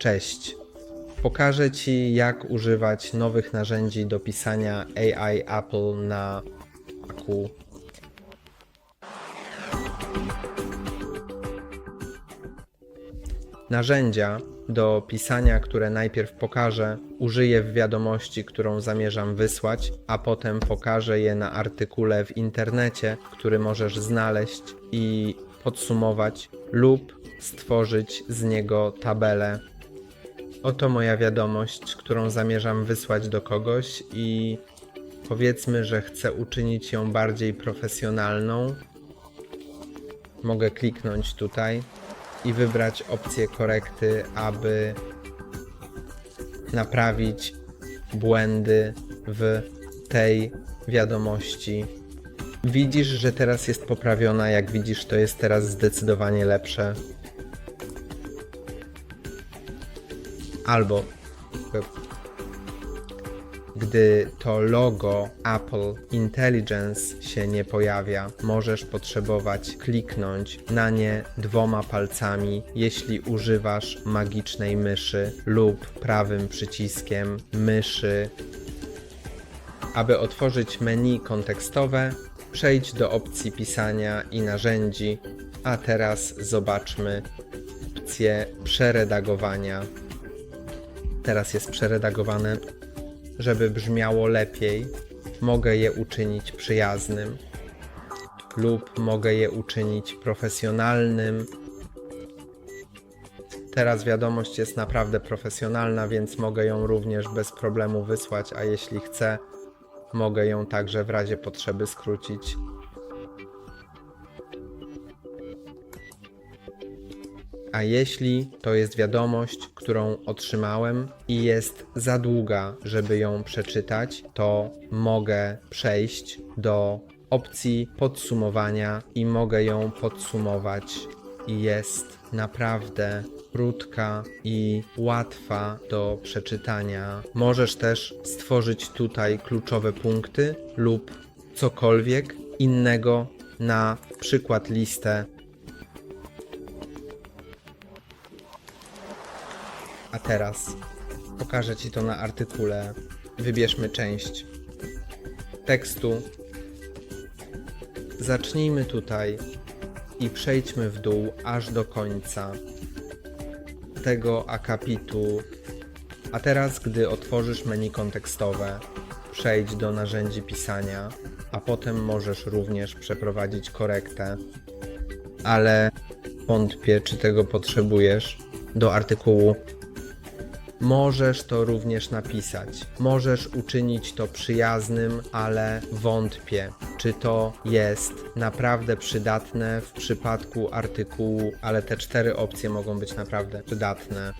Cześć. Pokażę Ci, jak używać nowych narzędzi do pisania AI Apple na Macu. Narzędzia do pisania, które najpierw pokażę, użyję w wiadomości, którą zamierzam wysłać, a potem pokażę je na artykule w internecie, który możesz znaleźć i podsumować lub stworzyć z niego tabelę. Oto moja wiadomość, którą zamierzam wysłać do kogoś i powiedzmy, że chcę uczynić ją bardziej profesjonalną. Mogę kliknąć tutaj i wybrać opcję korekty, aby naprawić błędy w tej wiadomości. Widzisz, że teraz jest poprawiona, jak widzisz, to jest teraz zdecydowanie lepsze. Albo gdy to logo Apple Intelligence się nie pojawia, możesz potrzebować kliknąć na nie dwoma palcami, jeśli używasz magicznej myszy lub prawym przyciskiem myszy. Aby otworzyć menu kontekstowe, przejdź do opcji pisania i narzędzi, a teraz zobaczmy opcję przeredagowania. Teraz jest przeredagowane żeby brzmiało lepiej, mogę je uczynić przyjaznym lub mogę je uczynić profesjonalnym. Teraz wiadomość jest naprawdę profesjonalna, więc mogę ją również bez problemu wysłać, a jeśli chcę, mogę ją także w razie potrzeby skrócić. A jeśli to jest wiadomość, którą otrzymałem i jest za długa, żeby ją przeczytać, to mogę przejść do opcji podsumowania i mogę ją podsumować. Jest naprawdę krótka i łatwa do przeczytania. Możesz też stworzyć tutaj kluczowe punkty lub cokolwiek innego, na przykład listę A teraz pokażę Ci to na artykule. Wybierzmy część tekstu. Zacznijmy tutaj i przejdźmy w dół aż do końca tego akapitu. A teraz, gdy otworzysz menu kontekstowe, przejdź do narzędzi pisania, a potem możesz również przeprowadzić korektę. Ale wątpię, czy tego potrzebujesz do artykułu Możesz to również napisać. Możesz uczynić to przyjaznym, ale wątpię, czy to jest naprawdę przydatne w przypadku artykułu, ale te cztery opcje mogą być naprawdę przydatne.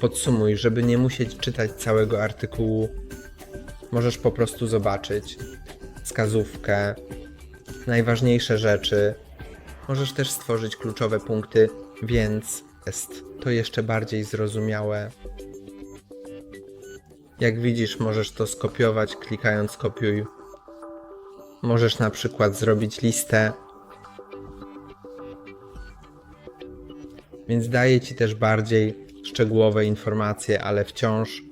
Podsumuj, żeby nie musieć czytać całego artykułu, możesz po prostu zobaczyć wskazówkę, najważniejsze rzeczy. Możesz też stworzyć kluczowe punkty, więc jest to jeszcze bardziej zrozumiałe jak widzisz, możesz to skopiować klikając kopiuj. Możesz na przykład zrobić listę. Więc daje Ci też bardziej szczegółowe informacje, ale wciąż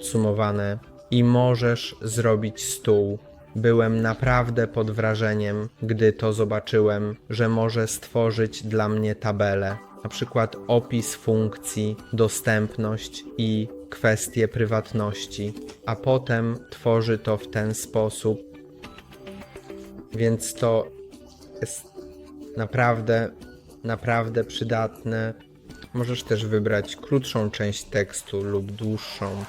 sumowane. I możesz zrobić stół. Byłem naprawdę pod wrażeniem, gdy to zobaczyłem, że może stworzyć dla mnie tabelę, na przykład opis funkcji, dostępność i kwestie prywatności, a potem tworzy to w ten sposób. Więc to jest naprawdę, naprawdę przydatne. Możesz też wybrać krótszą część tekstu lub dłuższą.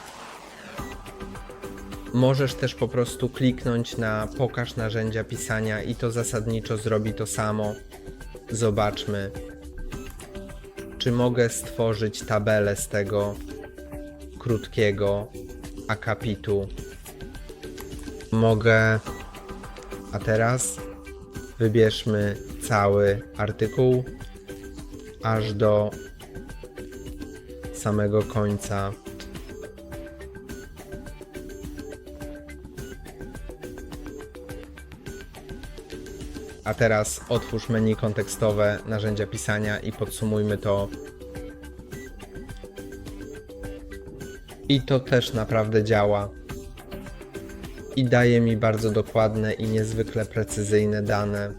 Możesz też po prostu kliknąć na pokaż narzędzia pisania i to zasadniczo zrobi to samo. Zobaczmy, czy mogę stworzyć tabelę z tego krótkiego akapitu. Mogę. A teraz wybierzmy cały artykuł aż do samego końca. A teraz otwórz menu kontekstowe, narzędzia pisania i podsumujmy to I to też naprawdę działa. I daje mi bardzo dokładne i niezwykle precyzyjne dane.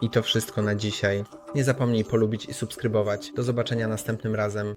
I to wszystko na dzisiaj. Nie zapomnij polubić i subskrybować. Do zobaczenia następnym razem.